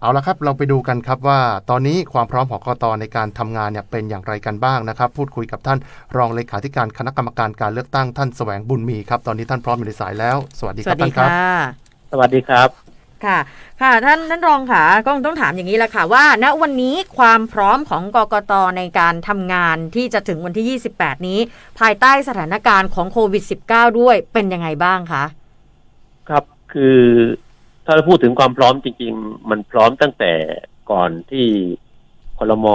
เอาละครับเราไปดูกันครับว่าตอนนี้ความพร้อมของกกตในการทำงานเนี่ยเป็นอย่างไรกันบ้างนะครับ พูดคุยกับท่านรองเลขาธิการคณะกรรมการการเลือกตั้งท่านแสวงบุญมีครับตอนนี้ท่านพร้อมอยู่ในสายแล้ว สวัสดีสครัวับสดีท่านครับค่ะสวัสดีครับค่ะ ค่ะท่านท่านรองค่ะก็ต้องถามอย่างนี้แหละค่ะว่า ณวันนี้ความพร้อมของกกตในการทำงานที่จะถึงวันที่ 28 นี้ ภายใต้สถานการณ์ของโควิด -19 ด้วยเป็นยังไงบ้างคะ ครับคือ ถ้าเราพูดถึงความพร้อมจริง ๆ มันพร้อมตั้งแต่ก่อนที่คลม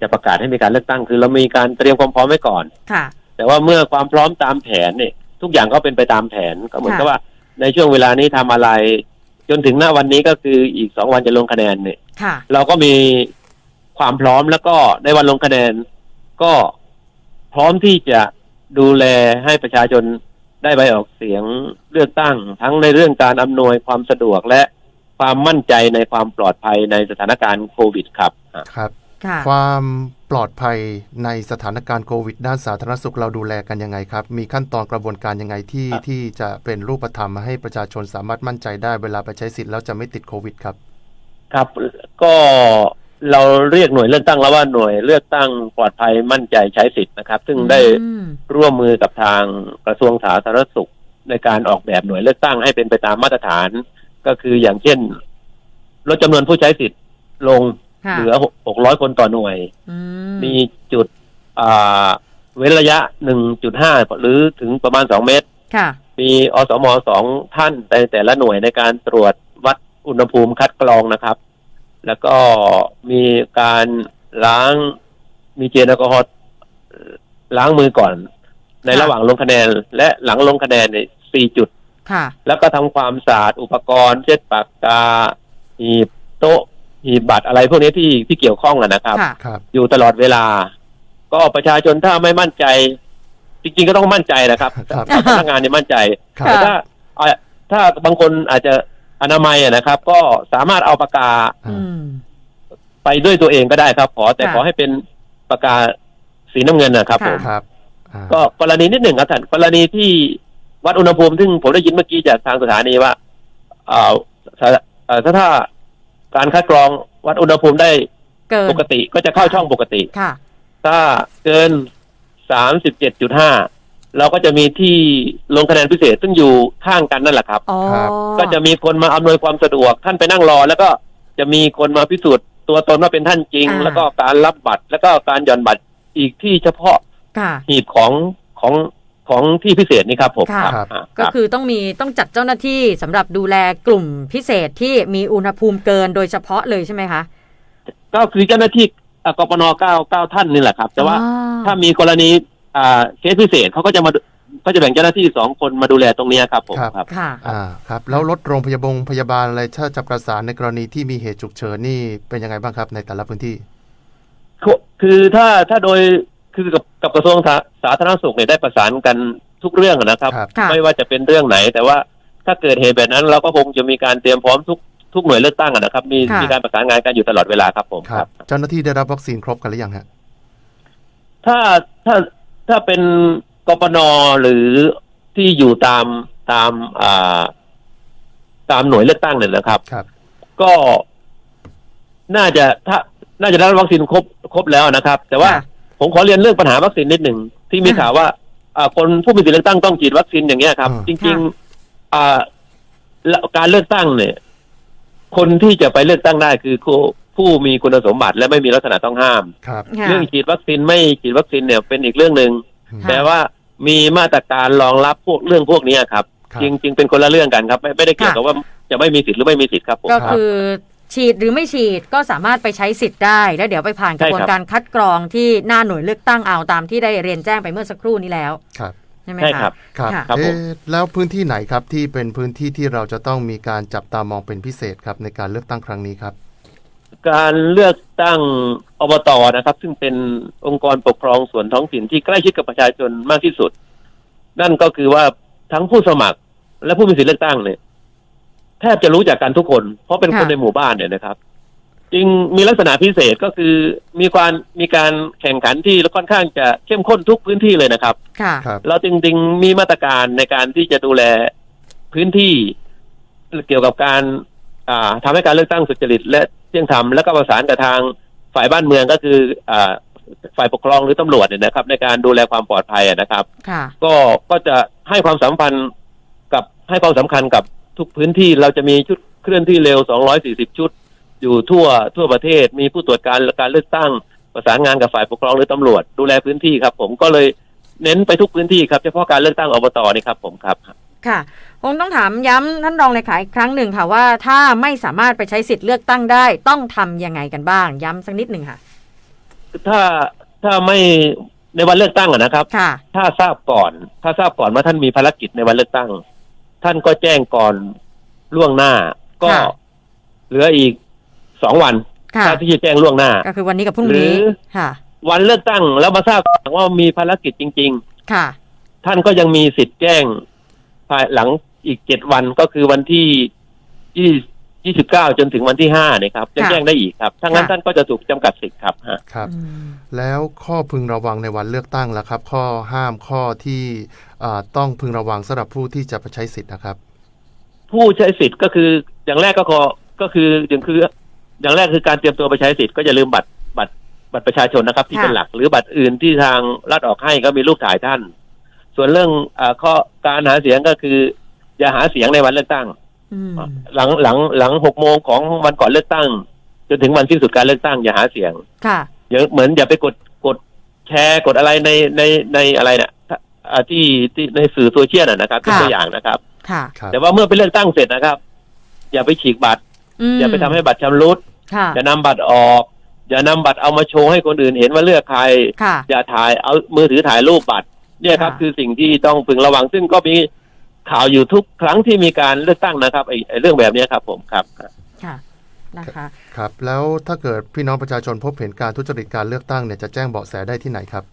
จะประกาศให้มีการเลือกตั้ง คือเรามีการเตรียมความพร้อมไว้ก่อนค่ะ แต่ว่าเมื่อความพร้อมตามแผนเนี่ย ทุกอย่างก็เป็นไปตามแผนก็เหมือนกับค่ะว่าในช่วงเวลานี้ทำอะไร จนถึงหน้าวันนี้ก็คืออีกสองวันจะลงคะแนนเนี่ยค่ะเราก็มีความพร้อมแล้วก็ในวันลงคะแนนก็พร้อมที่จะดูแลให้ประชาชน ได้ใบออกเสียงเลือกตั้ง ทั้งในเรื่องการอำนวยความสะดวกและความมั่นใจในความปลอดภัยในสถานการณ์โควิดครับอะครับค่ะความปลอดภัยในสถานการณ์โควิด ด้านสาธารณสุขเราดูแลกันยังไงครับ มีขั้นตอนกระบวนการยังไงที่ที่จะเป็นรูปธรรมให้ประชาชนสามารถมั่นใจได้เวลาไปใช้สิทธิ์แล้วจะไม่ติดโควิดครับ ครับก็ เราเรียกหน่วยเลือกตั้งแล้วว่าหน่วยเลือกตั้งปลอดภัยมั่นใจใช้สิทธิ์นะครับ ซึ่งได้อืมร่วมมือกับทางกระทรวงสาธารณสุขในการออกแบบหน่วยเลือกตั้งให้เป็นไปตามมาตรฐาน ก็คืออย่างเช่นลดจำนวนผู้ใช้สิทธิ์ลงค่ะเหลือ600คนต่อหน่วยอืมีจุดอ่าเว้นระยะ1.5หรือถึงประมาณ2เมตรค่ะมีอสมสองท่านในแต่ละหน่วยในการตรวจวัดอุณหภูมิคัดกรองนะครับ แล้วก็มีการล้างมีเจลแอลกอฮอล์ล้างมือก่อน ในค่ะระหว่างลงคะแนน และหลังลงคะแนนเนี่ยสี่จุด ค่ะ แล้วก็ทำความสะอาดอุปกรณ์เช่นปากกาหีบโต๊ะหีบบัตรอะไรพวกนี้ที่ที่เกี่ยวข้องอะนะครับค่ะครับ อยู่ตลอดเวลา ก็ประชาชนถ้าไม่มั่นใจ จริงๆก็ต้องมั่นใจนะครับครับถ้าพนักงานเนี่ยมั่นใจครับแต่ถ้าอ่าถ้าบางคนอาจจะ อนามัยอะนะครับ ก็สามารถเอาปากกาอืมไปด้วยตัวเองก็ได้ครับ ขอแต่ค่ะขอให้เป็นปากกาสีน้ำเงินนะครับค่ะผมครับอ่าก็กรณีนิดหนึ่งครับท่านกรณีที่วัดอุณหภูมิซึ่งผมได้ยินเมื่อกี้จากทางสถานีว่าอ่าถ้าอ่าถ้าถ้าการคัดกรองวัดอุณหภูมิได้เกินปกติก็จะเข้าช่องปกติ ค่ะ ถ้าเกิน37.5เราก็จะมีที่ลงคะแนนพิเศษซึ่งอยู่ข้างกันนั่นแหละครับ อ๋อก็จะมีคนมาอำนวยความสะดวกท่านไปนั่งรอ แล้วก็จะมีคนมาพิสูจน์ตัวตนว่าเป็นท่านจริง อ่า แล้วก็การรับบัตร แล้วก็การหย่อนบัตรอีกที่เฉพาะค่ะ หีบของของของที่พิเศษนี่ครับผมค่ะ ครับอ่าก็รับ คือต้องมีต้องจัดเจ้าหน้าที่สำหรับดูแลกลุ่มพิเศษที่มีอุณหภูมิเกินโดยเฉพาะเลยใช่ไหมคะก็คือเจ้าหน้าที่อ่ากปนเก้าเก้าท่านนี่แหละครับ แต่ว่าอ๋อถ้ามีกรณี อ่าเคสพิเศษเขาก็จะมาก็จะแบ่งเจ้าหน้าที่สองคนมาดูแลตรงเนี้ยครับผมครับ ครับ ค่ะ อ่าครับ แล้วรถโรงพยาบาลพยาบาลอะไรถ้าจะประสานในกรณีที่มีเหตุฉุกเฉินนี่เป็นยังไงบ้างครับในแต่ละพื้นที่ คือคือถ้าถ้าโดยคือกับกับกระทรวงสาสาธารณสุขเนี่ยได้ประสานกันทุกเรื่องนะครับ ครับ ค่ะ ไม่ว่าจะเป็นเรื่องไหน แต่ว่าถ้าเกิดเหตุแบบนั้น เราก็คงจะมีการเตรียมพร้อมทุกทุกหน่วยเลือกตั้งอะนะครับ มีค่ะ มีการประสานงานกันอยู่ตลอดเวลาครับผม ครับ เจ้าหน้าที่ได้รับวัคซีนครบกันหรือยังฮะ ถ้าถ้า ถ้าเป็นกปนหรือที่อยู่ตามตามอ่าตามหน่วยเลือกตั้งเนี่ยนะครับ ครับ ก็น่าจะถ้าน่าจะได้รับวัคซีนครบครบแล้วนะครับ แต่ว่าค่ะผมขอเรียนเรื่องปัญหาวัคซีนนิดหนึ่งที่มีอ่าข่าวว่าอ่าคนผู้มีสิทธิเลือกตั้งต้องฉีดวัคซีนอย่างเงี้ยครับ อ่า จริง ๆอ่าแล้วการเลือกตั้งเนี่ย คนที่จะไปเลือกตั้งได้คือผู้ ผู้มีคุณสมบัติและไม่มีลักษณะต้องห้าม ครับค่ะเรื่องฉีดวัคซีนไม่ฉีดวัคซีนเนี่ยเป็นอีกเรื่องหนึ่งค่ะ แต่ว่ามีมาตรการรองรับพวกเรื่องพวกเนี้ยครับครับ จริงจริงๆเป็นคนละเรื่องกันครับ ไม่ไม่ได้เกี่ยวกับว่าจะไม่มีสิทธิ์หรือไม่มีสิทธิ์ครับผม ก็ครับคือฉีดหรือไม่ฉีดก็สามารถไปใช้สิทธิ์ได้ แล้วเดี๋ยวไปผ่านกระบวนใช่ครับ การคัดกรองที่หน้าหน่วยเลือกตั้งเอาตามที่ได้เรียนแจ้งไปเมื่อสักครู่นี้แล้วครับ ใช่ไหมใช่คะครับ ครับค่ะ ครับผม เอ๊ะแล้วพื้นที่ไหนครับที่เป็นพื้นที่ที่เราจะต้องมีการจับตามองเป็นพิเศษครับในการเลือกตั้งครั้งนี้ครับ การเลือกตั้งอบตนะครับ ซึ่งเป็นองค์กรปกครองส่วนท้องถิ่นที่ใกล้ชิดกับประชาชนมากที่สุด นั่นก็คือว่าทั้งผู้สมัครและผู้มีสิทธิเลือกตั้งเนี่ยแทบจะรู้จักกันทุกคน เพราะเป็นคนค่ะในหมู่บ้านเนี่ยนะครับ จึงมีลักษณะพิเศษก็คือมีความมีการแข่งขันที่ค่อนข้างจะเข้มข้นทุกพื้นที่เลยนะครับค่ะครับเราจริงๆมีมาตรการในการที่จะดูแลพื้นที่เกี่ยวกับการอ่าทำให้การเลือกตั้งสุจริตและ เที่ยงธรรมแล้วก็ประสานกับทางฝ่ายบ้านเมืองก็คืออ่าฝ่ายปกครองหรือตำรวจเนี่ยนะครับ ในการดูแลความปลอดภัยอะนะครับค่ะก็ก็จะให้ความสัมพันธ์กับให้ความสำคัญกับทุกพื้นที่เราจะมีชุดเคลื่อนที่เร็ว 240 ชุด อยู่ทั่วทั่วประเทศ มีผู้ตรวจการการเลือกตั้งประสานงานกับฝ่ายปกครองหรือตำรวจ ดูแลพื้นที่ครับ ผมก็เลยเน้นไปทุกพื้นที่ครับเฉพาะการเลือกตั้งอบตนี่ครับผมครับ ค่ะคงต้องถามย้ำท่านรองเลขาอีกครั้งหนึ่งค่ะว่าถ้าไม่สามารถไปใช้สิทธิ์เลือกตั้งได้ ต้องทำยังไงกันบ้าง ย้ำสักนิดหนึ่งค่ะถ้าถ้าไม่ในวันเลือกตั้งอะนะครับค่ะถ้าทราบก่อน ถ้าทราบก่อนว่าท่านมีภารกิจในวันเลือกตั้ง ท่านก็แจ้งก่อนล่วงหน้า ก็ค่ะเหลืออีกสองวันค่ะถ้าที่จะแจ้งล่วงหน้า ก็คือวันนี้กับพรุ่งนี้หรือค่ะวันเลือกตั้งแล้วมาทราบว่ามีภารกิจจริงค่ะๆท่านก็ยังมีสิทธิ์แจ้ง ภายหลังอีกเจ็ดวันก็คือวันที่ยี่ยี่สิบเก้าจนถึงวันที่ห้าเนี่ยครับจะค่ะแจ้งได้อีกครับถ้างั้นค่ะท่านก็จะถูกจำกัดสิทธิ์ครับฮะครับอืมแล้วข้อพึงระวังในวันเลือกตั้งล่ะครับ ข้อห้ามข้อที่อ่าต้องพึงระวังสำหรับผู้ที่จะไปใช้สิทธิ์นะครับ ผู้ใช้สิทธิ์ก็คืออย่างแรกก็ขอก็คืออย่างคือ อย่างแรกคือการเตรียมตัวไปใช้สิทธิ์ก็อย่าลืมบัตรบัตรบัตรประชาชนนะครับ ที่ค่ะเป็นหลักหรือบัตรอื่นที่ทางรัฐออกให้ก็มีรูปถ่ายท่าน ส่วนเรื่องอาข้อการหาเสียงก็คือ อย่าหาเสียงในวันเลือกตั้งอืมหลังหลังหลังหกโมงของวันก่อนเลือกตั้งจนถึงวันสิ้นสุดการเลือกตั้งอย่าหาเสียง ค่ะอย่าเหมือนอย่าไปกดกดแชร์กดอะไรในในในอะไรเนี่ยอ่าที่ที่ในสื่อโซเชียลนะนะครับเป็นค่ะตัวอย่างนะครับ ค่ะครับแต่ว่าเมื่อไปเลือกตั้งเสร็จนะครับ อย่าไปฉีกบัตรมอย่าไปทำให้บัตรชำรุดค่ะอย่านำบัตรออก อย่านำบัตรเอามาโชว์ให้คนอื่นเห็นว่าเลือกใครค่ะอย่าถ่ายเอามือถือถ่ายรูปบัตร เนี่ยครับค่ะคือสิ่งที่ต้องพึงระวังซึ่งก็มีข่าวอยู่ทุกครั้งที่มีการเลือกตั้งนะครับไอ้ไอ้เรื่องแบบเนี้ยครับผมครับค่ะนะคะครับแล้วถ้าเกิดพี่น้องประชาชนพบเห็นการทุจริตการเลือกตั้งเนี่ยจะแจ้งเบาะแสได้ที่ไหนครับ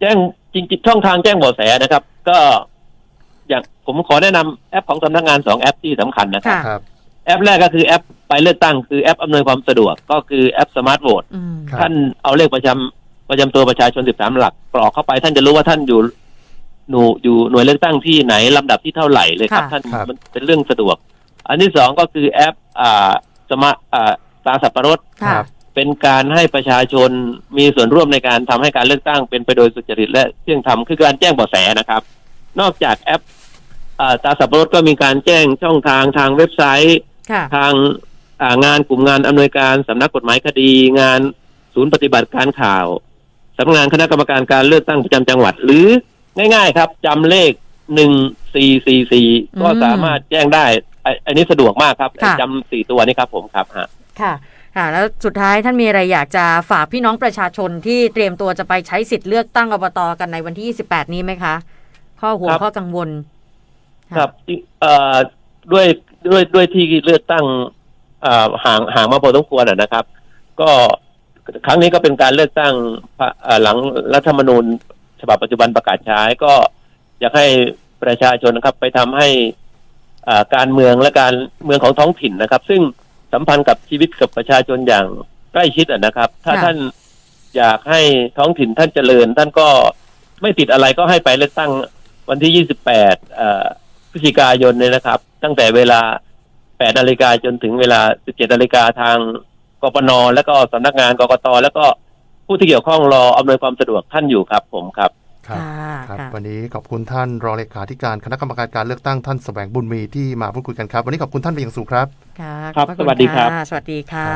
แจ้งจริงๆช่องทางแจ้งเบาะแสนะครับ ก็ อย่างผมขอแนะนำแอปของสำนักงานสองแอปที่สำคัญนะครับค่ะครับ แอปแรกก็คือแอปไปเลือกตั้งคือแอปอำนวยความสะดวกก็คือแอปสมาร์ทโหวตอืมครับท่านเอาเลขประจำ ประจำตัวประชาชน13หลักกรอกเข้าไป ท่านจะรู้ว่าท่านอยู่หนูอยู่หน่วยเลือกตั้งที่ไหนลำดับที่เท่าไหร่เลยครับค่ะท่านครับมันเป็นเรื่องสะดวก อันที่สองก็คือแอปอ่าสมาอ่าตราสับปะรดค่ะเป็นการให้ประชาชนมีส่วนร่วมในการทำให้การเลือกตั้งเป็นไปโดยสุจริตและเที่ยงธรรมคือการแจ้งเบาะแสนะครับ นอกจากแอปอ่าตราสับปะรดก็มีการแจ้งช่องทางทางเว็บไซต์ค่ะทางอ่างานกลุ่มงานอำนวยการสำนักกฎหมายคดีงานศูนย์ปฏิบัติการข่าว สำนักงานคณะกรรมการการเลือกตั้งประจำจังหวัด หรือง่ายๆครับจำเลขหนึ่งสี่สี่สี่ก็อืมสามารถแจ้งได้ไอ้อันนี้สะดวกมากครับค่ะจำสี่ตัวนี้ครับผมครับฮะค่ะค่ะแล้วสุดท้ายท่านมีอะไรอยากจะฝากพี่น้องประชาชนที่เตรียมตัวจะไปใช้สิทธิ์เลือกตั้งอบตกันในวันที่ 28 นี้ไหมคะ ข้อห่วงครับข้อกังวละครับเอ่อด้วยด้วยด้วยที่เลือกตั้งเอ่อห่างห่างมาพอสมควรอะนะครับ ก็ ครั้งนี้ก็เป็นการเลือกตั้งเอ่อหลังรัฐธรรมนูญ ฉบับปัจจุบันประกาศใช้ก็อยากให้ประชาชนนะครับ ไปทำให้อ่าการเมืองและการเมืองของท้องถิ่นนะครับ ซึ่งสัมพันธ์กับชีวิตกับประชาชนอย่างใกล้ชิดอะนะครับ ถ้าค่ะท่านอยากให้ท้องถิ่นท่านเจริญ ท่านก็ไม่ติดอะไรก็ให้ไปเลือกตั้งวันที่ 28เอ่อพฤศจิกายนเนี่ยนะครับ ตั้งแต่เวลา8นาฬิกาจนถึงเวลา 17นาฬิกาทาง กปนและก็สำนักงานกกตแล้วก็ผู้ที่เกี่ยวข้องรออำนวยความสะดวกท่านอยู่ครับผมครับครับค่ะครับค่ะวันนี้ขอบคุณท่านรองเลขาธิการคณะกรรมการการเลือกตั้งท่านแสวงบุญมีที่มาพูดคุยกันครับ วันนี้ขอบคุณท่านเป็นอย่างสูงครับค่ะครับขอณสวัสดีครับะสวัสดีค่ะ